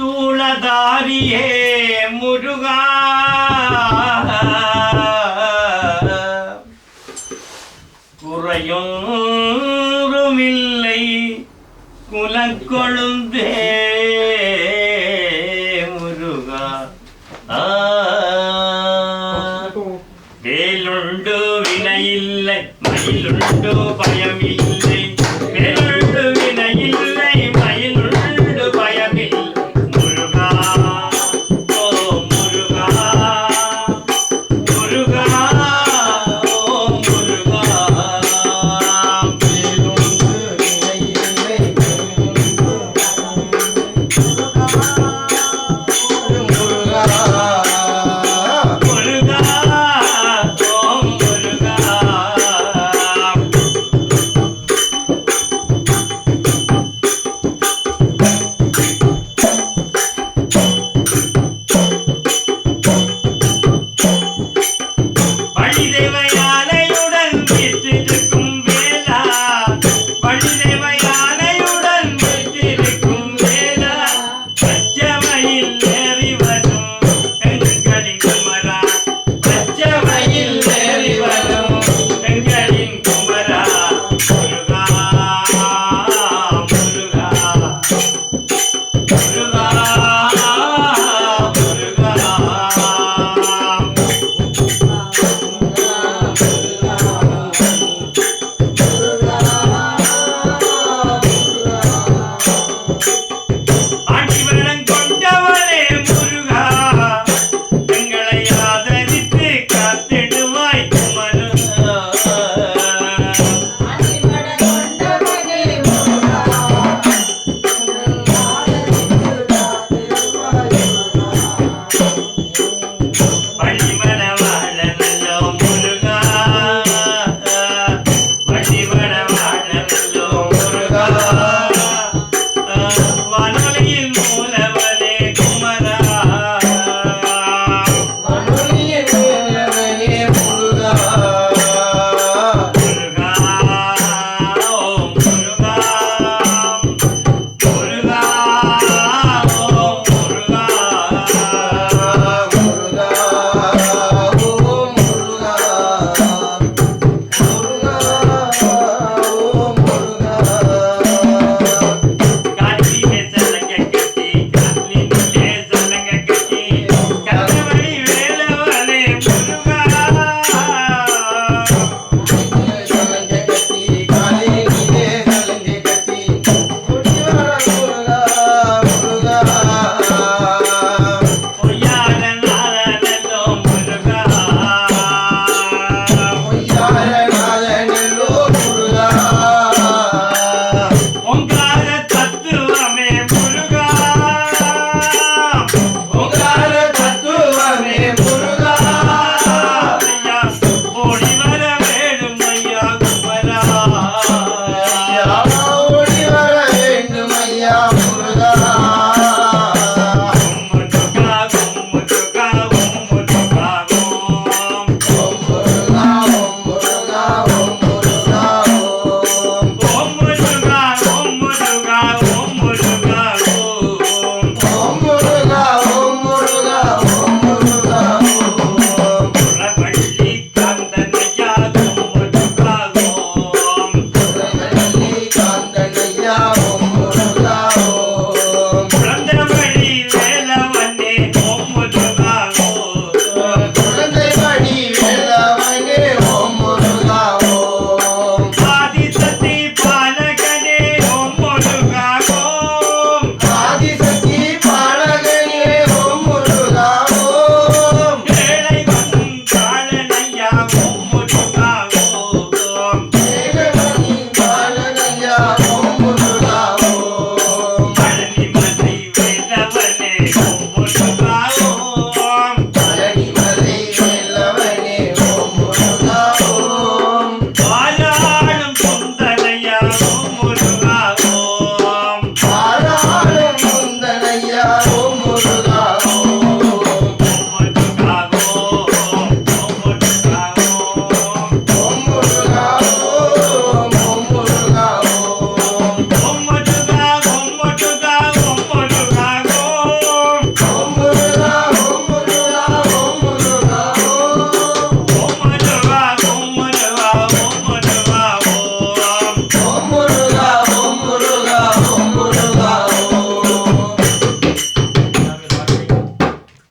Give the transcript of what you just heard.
சூளதாரியே முருகா. குறையொன்றுமில்லை குலக்கொழுந்தே முருகா. வேலுண்டு வினையில்லை மயிலுண்டு பய